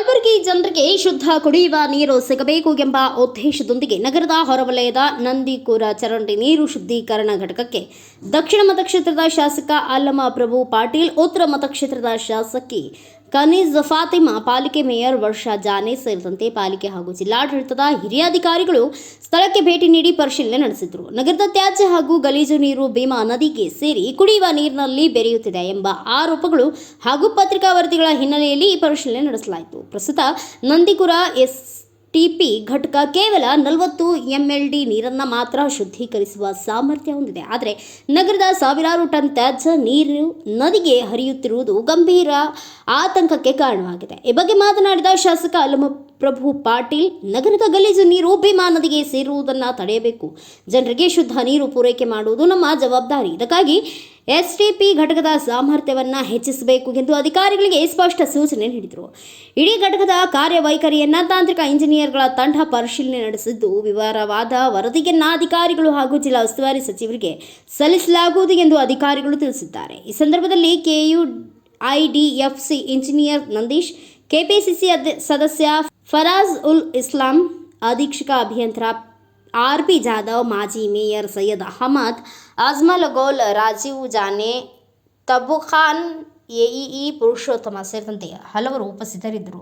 ಕಲಬುರಗಿ ಜನರಿಗೆ ಶುದ್ಧ ಕುಡಿಯುವ ನೀರು ಸಿಗಬೇಕು ಎಂಬ ಉದ್ದೇಶದೊಂದಿಗೆ ನಗರದ ಹೊರವಲಯದ ನಂದಿಕೂರ ಚರಂಡಿ ನೀರು ಶುದ್ಧೀಕರಣ ಘಟಕಕ್ಕೆ ದಕ್ಷಿಣ ಮತಕ್ಷೇತ್ರದ ಶಾಸಕ ಅಲ್ಲಮ ಪ್ರಭು ಪಾಟೀಲ್, ಉತ್ತರ ಮತಕ್ಷೇತ್ರದ ಶಾಸಕಿ ಕನೀಜ್ ಫಾತಿಮಾ, ಪಾಲಿಕೆ ಮೇಯರ್ ವರ್ಷಾ ಜಾನೆ ಸೇರಿದಂತೆ ಪಾಲಿಕೆ ಹಾಗೂ ಜಿಲ್ಲಾಡಳಿತದ ಹಿರಿಯ ಅಧಿಕಾರಿಗಳು ಸ್ಥಳಕ್ಕೆ ಭೇಟಿ ನೀಡಿ ಪರಿಶೀಲನೆ ನಡೆಸಿದರು. ನಗರದ ತ್ಯಾಜ್ಯ ಹಾಗೂ ಗಲೀಜು ನೀರು ಭೀಮಾ ನದಿಗೆ ಸೇರಿ ಕುಡಿಯುವ ನೀರಿನಲ್ಲಿ ಬೆರೆಯುತ್ತಿದೆ ಎಂಬ ಆರೋಪಗಳು ಹಾಗೂ ಪತ್ರಿಕಾ ವರದಿಗಳ ಹಿನ್ನೆಲೆಯಲ್ಲಿ ಈ ಪರಿಶೀಲನೆ ನಡೆಸಲಾಯಿತು. ಪ್ರಸ್ತುತ ನಂದಿಕುರ ಎಸ್ ಟಿಪಿ ಘಟಕ ಕೇವಲ ನಲವತ್ತು ಎಂ ಎಲ್ ಡಿ ನೀರನ್ನು ಮಾತ್ರ ಶುದ್ಧೀಕರಿಸುವ ಸಾಮರ್ಥ್ಯ ಹೊಂದಿದೆ. ಆದರೆ ನಗರದ ಸಾವಿರಾರು ಟನ್ ತ್ಯಾಜ್ಯ ನೀರು ನದಿಗೆ ಹರಿಯುತ್ತಿರುವುದು ಗಂಭೀರ ಆತಂಕಕ್ಕೆ ಕಾರಣವಾಗಿದೆ. ಈ ಬಗ್ಗೆ ಮಾತನಾಡಿದ ಶಾಸಕ ಅಲ್ಲಮ ಪ್ರಭು ಪಾಟೀಲ್ ನಗರದ ಗಲೀಜು ನೀರು ಭೀಮಾ ನದಿಗೆ ಸೇರುವುದನ್ನು ತಡೆಯಬೇಕು. ಜನರಿಗೆ ಶುದ್ಧ ನೀರು ಪೂರೈಕೆ ಮಾಡುವುದು ನಮ್ಮ ಜವಾಬ್ದಾರಿ. ಇದಕ್ಕಾಗಿ ಎಸ್ಟಿಪಿ ಘಟಕದ ಸಾಮರ್ಥ್ಯವನ್ನು ಹೆಚ್ಚಿಸಬೇಕು ಎಂದು ಅಧಿಕಾರಿಗಳಿಗೆ ಸ್ಪಷ್ಟ ಸೂಚನೆ ನೀಡಿದರು. ಇಡೀ ಘಟಕದ ಕಾರ್ಯವೈಖರಿಯನ್ನು ತಾಂತ್ರಿಕ ಇಂಜಿನಿಯರ್ಗಳ ತಂಡ ಪರಿಶೀಲನೆ ನಡೆಸಿದ್ದು, ವಿವರವಾದ ವರದಿಯನ್ನು ಅಧಿಕಾರಿಗಳು ಹಾಗೂ ಜಿಲ್ಲಾ ಉಸ್ತುವಾರಿ ಸಚಿವರಿಗೆ ಸಲ್ಲಿಸಲಾಗುವುದು ಎಂದು ಅಧಿಕಾರಿಗಳು ತಿಳಿಸಿದ್ದಾರೆ. ಈ ಸಂದರ್ಭದಲ್ಲಿ KU IDFC engineer Nandish, KPCC ಸದಸ್ಯ ಫರಾಜ್ ಉಲ್ ಇಸ್ಲಾಂ ಅಧೀಕ್ಷಕ ಅಭಿಯಂತರ ಆರ್ ಪಿ ಜಾಧವ್, ಮಾಜಿ ಮೇಯರ್ ಸೈಯದ್ ಅಹಮದ್ ಅಜ್ಮಲ್ ಗೋಲ್ ರಾಜೀವ್ ಜಾನೆ ತಬುಖಾನ್ ಎಇಇ ಪುರುಷೋತ್ತಮ ಸೇರಿದಂತೆ ಹಲವರು ಉಪಸ್ಥಿತರಿದ್ದರು.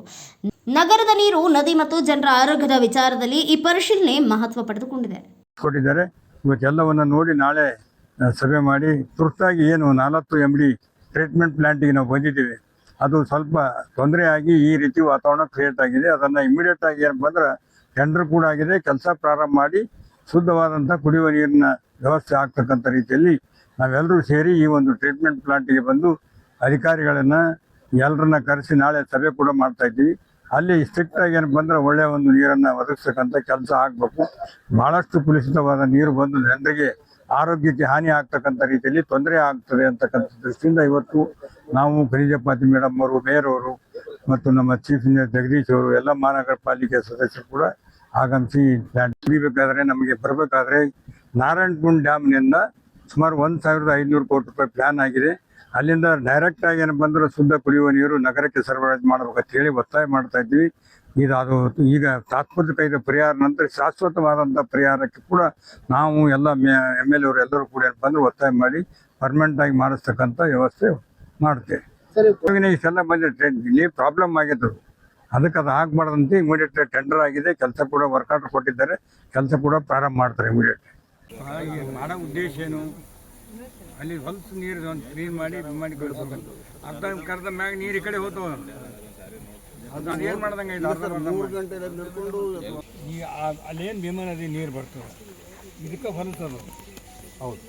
ನಗರದ ನೀರು, ನದಿ ಮತ್ತು ಜನರ ಆರೋಗ್ಯದ ವಿಚಾರದಲ್ಲಿ ಈ ಪರಿಶೀಲನೆ ಮಹತ್ವ ಪಡೆದುಕೊಂಡಿದೆ. ಕೊಟ್ಟಿದ್ದಾರೆ. ಇವತ್ತೆಲ್ಲವನ್ನು ನೋಡಿ ನಾಳೆ ಸಭೆ ಮಾಡಿ ತುರ್ತಾಗಿ ಏನು ನಾಲ್ಕು ಎಂಡಿ ಟ್ರೀಟ್ಮೆಂಟ್ ಪ್ಲಾಂಟಿಗೆ ನಾವು ಬಂದಿದ್ದೀವಿ. ಅದು ಸ್ವಲ್ಪ ತೊಂದರೆ ಆಗಿ ಈ ರೀತಿ ವಾತಾವರಣ ಕ್ರಿಯೇಟ್ ಆಗಿದೆ. ಅದನ್ನು ಇಮಿಡಿಯೇಟ್ ಆಗಿ ಏನಪ್ಪ ಅಂದ್ರೆ ಟೆಂಡರ್ ಕೂಡ ಆಗಿದೆ. ಕೆಲಸ ಪ್ರಾರಂಭ ಮಾಡಿ ಶುದ್ಧವಾದಂಥ ಕುಡಿಯುವ ನೀರಿನ ವ್ಯವಸ್ಥೆ ಆಗ್ತಕ್ಕಂಥ ರೀತಿಯಲ್ಲಿ ನಾವೆಲ್ಲರೂ ಸೇರಿ ಈ ಒಂದು ಟ್ರೀಟ್ಮೆಂಟ್ ಪ್ಲಾಂಟಿಗೆ ಬಂದು ಅಧಿಕಾರಿಗಳನ್ನು ಎಲ್ಲರನ್ನ ಕರೆಸಿ ನಾಳೆ ಸಭೆ ಕೂಡ ಮಾಡ್ತಾ ಇದ್ದೀವಿ. ಅಲ್ಲಿ ಸ್ಟ್ರಿಕ್ಟ್ ಆಗಿ ಏನಪ್ಪ ಅಂದ್ರೆ ಒಳ್ಳೆಯ ಒಂದು ನೀರನ್ನು ಒದಗಿಸ್ತಕ್ಕಂಥ ಕೆಲಸ ಆಗಬೇಕು. ಭಾಳಷ್ಟು ಕಲುಷಿತವಾದ ನೀರು ಬಂದು ಜನರಿಗೆ ಆರೋಗ್ಯಕ್ಕೆ ಹಾನಿ ಆಗ್ತಕ್ಕಂಥ ರೀತಿಯಲ್ಲಿ ತೊಂದರೆ ಆಗ್ತದೆ ಅಂತಕ್ಕಂಥ ದೃಷ್ಟಿಯಿಂದ ಇವತ್ತು ನಾವು ಖನಿಜಪಾತಿ ಮೇಡಮ್ ಅವರು, ಮೇಯರ್ ಮತ್ತು ನಮ್ಮ ಚೀಫ್ ಇಂಜಿನಿಯರ್ ಜಗದೀಶ್ ಅವರು, ಎಲ್ಲ ಮಹಾನಗರ ಪಾಲಿಕೆ ಸದಸ್ಯರು ಕೂಡ ಆಗಮಿಸಿ ಕುಡಿಬೇಕಾದ್ರೆ ನಮಗೆ ಬರಬೇಕಾದ್ರೆ ನಾರಾಯಣಗುಂಡ್ ಡ್ಯಾಮ್ನಿಂದ ಸುಮಾರು ಒಂದು ಸಾವಿರದ ಐನೂರು ಕೋಟಿ ರೂಪಾಯಿ ಪ್ಲಾನ್ ಆಗಿದೆ. ಅಲ್ಲಿಂದ ಡೈರೆಕ್ಟ್ ಆಗಿ ಏನಪ್ಪ ಅಂದ್ರೆ ಶುದ್ಧ ಕುಡಿಯುವ ನೀರು ನಗರಕ್ಕೆ ಸರಬರಾಜು ಅಂತ ಹೇಳಿ ಒತ್ತಾಯ ಮಾಡ್ತಾ ಇದ್ವಿ ಇದು ಅದು ಈಗ ತಾತ್ಪರ್ಯಕ ಇದು ಪರಿಹಾರ ನಂತರ ಶಾಶ್ವತವಾದಂಥ ಪರಿಹಾರಕ್ಕೆ ಕೂಡ ನಾವು ಎಲ್ಲ ಎಂ ಎಲ್ ಎವರು ಎಲ್ಲರೂ ಕೂಡ ಬಂದು ಒತ್ತಾಯ ಮಾಡಿ ಪರ್ಮನೆಂಟ್ ಆಗಿ ಮಾಡಿಸ್ತಕ್ಕಂಥ ವ್ಯವಸ್ಥೆ ಮಾಡ್ತೇವೆ. ಈ ಇಷ್ಟೆಲ್ಲ ಬಂದಿದೆ ಟ್ರೆಂಡ್ ಇಲ್ಲಿ ಪ್ರಾಬ್ಲಮ್ ಆಗಿದ್ರು ಅದಕ್ಕೆ ಅದು ಆಗಬಾರ್ದಂತೆ ಇಮಿಡಿಯೇಟ್ ಟೆಂಡರ್ ಆಗಿದೆ. ಕೆಲಸ ಕೂಡ ವರ್ಕ್ ಆರ್ಡರ್ ಕೊಟ್ಟಿದ್ದಾರೆ. ಕೆಲಸ ಕೂಡ ಪ್ರಾರಂಭ ಮಾಡ್ತಾರೆ ಇಮಿಡಿಯೇಟ್ ಮಾಡೋ ಉದ್ದೇಶ ಏನು? ಅಲ್ಲಿ ಹೊಲಸು ನೀರು ಒಂದು ಕ್ಲೀನ್ ಮಾಡಿ ಮಾಡಿ ಕಳಿಸ್ಬೇಕಂತ ಅರ್ಧ ಕರೆದ ಮ್ಯಾಗ ನೀರು ಈ ಕಡೆ ಹೋಗ್ತಾವ. ಈ ಅಲ್ಲೇನು ಭೀಮಾ ನದಿ ನೀರು ಬರ್ತದೆ? ಇದಕ್ಕೆ ಹೊಲ್ತದ ಹೌದು.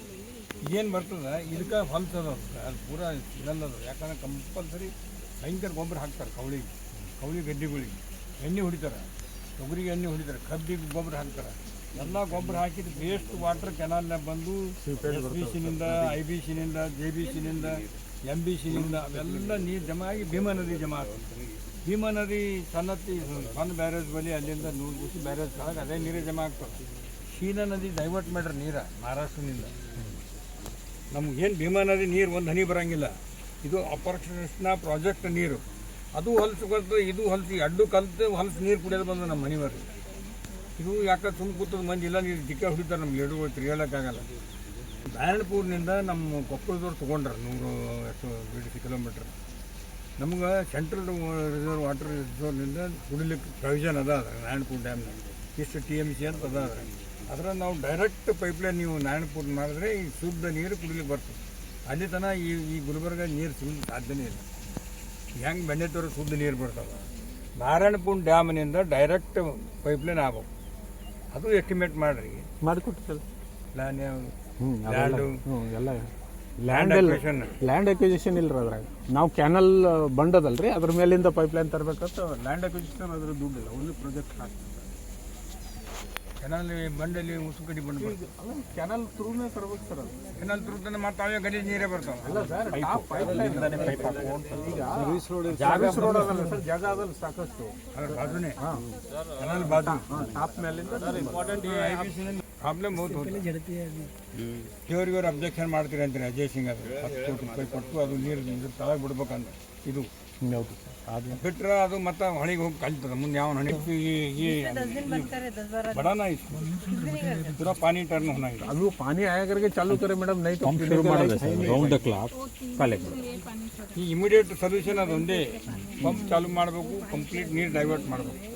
ಏನು ಬರ್ತದೆ? ಇದಕ್ಕೆ ಹೊಲ್ತದ ಅದು ಪೂರ ಇದಲ್ಲದ ಯಾಕಂದ್ರೆ ಕಂಪಲ್ಸರಿ ಭಯಂಕರ ಗೊಬ್ಬರ ಹಾಕ್ತಾರೆ ಕವಳಿಗೆ ಕವಳಿ ಗಡ್ಡೆಗಳಿಗೆ. ಎಣ್ಣೆ ಹೊಡಿತಾರೆ. ತೊಗರಿಗೆ ಎಣ್ಣೆ ಹೊಡಿತಾರೆ. ಕಬ್ಬಿಗೆ ಗೊಬ್ಬರ ಹಾಕ್ತಾರೆ. ಎಲ್ಲ ಗೊಬ್ಬರ ಹಾಕಿದ ವೇಸ್ಟ್ ವಾಟರ್ ಕೆನಾಲ್ನ ಬಂದು ಎಸ್ ಬಿ ಸಿನಿಂದ ಐ ಬಿ ಸಿನಿಂದ ಜೆ ಬಿ ಸಿನಿಂದ ಎಂ ಬಿ ಸಿನಿಂದ ಅವೆಲ್ಲ ನೀರು ಜಮಾ ಆಗಿ ಭೀಮಾ ನದಿ ಜಮಾ ಆಗ್ತದೆ. ಭೀಮಾ ನದಿ ಸನ್ನತಿ ಸಣ್ಣ ಬ್ಯಾರೇಜ್ ಬಳಿ ಅಲ್ಲಿಂದ ನೂರು ದಿವಸ ಬ್ಯಾರೇಜ್ ಕೆಳಗೆ ಅದೇ ನೀರೇ ಜಮಾ ಆಗ್ತಾವೆ ಶೀನಾ ನದಿ ಡೈವರ್ಟ್ ಮಾಡ್ರೆ ನೀರ ಮಹಾರಾಷ್ಟ್ರದಿಂದ. ನಮ್ಗೆ ಏನು ಭೀಮಾ ನದಿ ನೀರು ಒಂದು ಹನಿ ಬರೋಂಗಿಲ್ಲ. ಇದು ಅಪರಕ್ಷಣ ಪ್ರಾಜೆಕ್ಟ್ ನೀರು. ಅದು ಹೊಲಸು ಕಲ್ತು ಇದು ಹೊಲಸು ಅಡ್ಡು ಕಲ್ತು ಹೊಲಸು ನೀರು ಕುಡಿಯೋದು ಬಂದು ನಮ್ಮ ಮನೆಯವರು. ಇದು ಯಾಕೆ ತುಂಬ ಕೂತದ ಮಂದಿ ಇಲ್ಲ, ನೀರು ದಿಕ್ಕ ಹೊಡಿತಾರೆ ನಮ್ಗೆ ಎರಡು ತಿರುಗಾಡೋಕ್ಕಾಗಲ್ಲ ಬ್ಯಾರಣಪುರ್ನಿಂದ ನಮ್ಮ ಕೊಪ್ಪಳದವ್ರು ತೊಗೊಂಡ್ರೆ ನೂರು, ಎಷ್ಟು, ಬಿಡಿಸಿ ಕಿಲೋಮೀಟ್ರ್ ನಮ್ಗೆ ಸೆಂಟ್ರಲ್ ರಿಸರ್ವ್ ವಾಟರ್ ರಿಸರ್ವ್ನಿಂದ ಕುಡಿಲಿಕ್ಕೆ ಪ್ರಯೋಜನ ಅದ ಅದ್ರ ನಾರಾಯಣಪುರ ಡ್ಯಾಮ್ನಲ್ಲಿ ಇಷ್ಟು ಟಿ ಎಂ ಸಿ ಅಂತ ಅದ ಅದ್ರ ಅದರ ನಾವು ಡೈರೆಕ್ಟ್ ಪೈಪ್ಲೈನ್ ನೀವು ನಾರಾಯಣಪುರ ಮಾಡಿದ್ರೆ ಈ ಶುದ್ಧ ನೀರು ಕುಡಿಲಿಕ್ಕೆ ಬರ್ತದೆ. ಅಲ್ಲಿ ತನ ಈ ಈ ಗುಲ್ಬರ್ಗ ನೀರು ಸಿಗಲಿಕ್ಕೆ ಸಾಧ್ಯನೇ ಇಲ್ಲ. ಹೆಂಗೆ ಬೆಣ್ಣೆತೋರು ಶುದ್ಧ ನೀರು ಬರ್ತಾವೆ ನಾರಾಯಣಪುರ ಡ್ಯಾಮ್ನಿಂದ ಡೈರೆಕ್ಟ್ ಪೈಪ್ಲೈನ್ ಆಗ್ಬೇಕು. ಅದು ಎಸ್ಟಿಮೇಟ್ ಮಾಡಿರಿ. ಸರ್. ಪ್ಲಾನ್ ಹ್ಞೂ ಲ್ಯಾಂಡು ಎಲ್ಲ ಲ್ಯಾಂಡ್ ಲ್ಯಾಂಡ್ ಅಕ್ವಿಸಿಷನ್ ಇಲ್ರಿ ಅದ್ರಾಗ. ನಾವು ಕ್ಯಾನಲ್ ಬಂಡದಲ್ರಿ ಅದ್ರ ಮೇಲಿಂದ ಪೈಪ್ ಲೈನ್ ತರಬೇಕಂತ ಲ್ಯಾಂಡ್ ಅಕ್ವಿಸಿಷನ್ ಅದ್ರ ದುಡ್ಡಿಲ್ಲ ಒಂದು ಪ್ರಾಜೆಕ್ಟ್ ಹಾಕ್ತಾರೆ. ಕೆನಾಲ್ ಬಂಡಲ್ಲಿ ಉಸು ಬಂಡ ಕೆನಲ್ ಥ್ರೂನೇ ತರ್ಬೇಕು ಸರ್ ಅದು. ಕೆನಾಲ್ ತುರ್ತಾನೆ ಮತ್ತೆ ಅವೇ ಗಡಿ ನೀರೇ ಬರ್ತಾವೆ. ಅಲ್ಲ ಸರ್ ಪೈಪ್ ಲೈನ್ ಈಗ ಸರ್ವಿಸ್ ರೋಡ್ ಅದಲ್ಲ ಸರ್ ಜಾಗ ಅದಲ್ಲ ಸಾಕಷ್ಟು. ಅದ್ರ ಬಾಜುನೇ. ಕೆನಲ್ ಬಾಜು. ಟಾಪ್ ಮೇಲಿಂದ ಇಂಪಾರ್ಟೆಂಟ್ ಪ್ರಾಬ್ಲಮ್ ಹೌದು ಹೌದು ಜಡತೆ ಅದು ಇವ್ರು ಇವ್ರು ಅಬ್ಜೆಕ್ಷನ್ ಮಾಡ್ತೀರಿ ಅಂತೀರಿ ಅಜಯ್ ಸಿಂಗ್ ಅದು ಹತ್ತು ಕೋಟಿ ರೂಪಾಯಿ ಕೊಟ್ಟು ಅದು ನೀರು ಇದ್ರ ತಳಗೆ ಬಿಡ್ಬೇಕಂದ್ರೆ ಇದು ಹೌದು ಅದು ಬಿಟ್ರೆ ಅದು ಮತ್ತೆ ಹೊಳಿಗೆ ಹೋಗಿ ಕಲ್ತದ ಮುಂದೆ ಯಾವ ಹಣಿ ಈ ಬಡಾನ ಪೂರಾ ಪಾನಿ ಟರ್ನ್ ಹೋನ ಇದೆ ಅದು ಪಾನಿ ಆಯಾಗರಿಗೆ ಚಾಲು ಕರೆ ಮೇಡಮ್ ನೈಟ್ ಪಂಪ್ ಶುರು ಮಾಡೋದು ರೌಂಡ್ ದ ಕ್ಲಾಕ್ ಕಲೆಕ್ಟ್ ಈ ಇಮಿಡಿಯೇಟ್ ಸೊಲ್ಯೂಷನ್ ಅದೊಂದೇ ಪಂಪ್ ಚಾಲು ಮಾಡಬೇಕು ಕಂಪ್ಲೀಟ್ ನೀರು ಡೈವರ್ಟ್ ಮಾಡಬೇಕು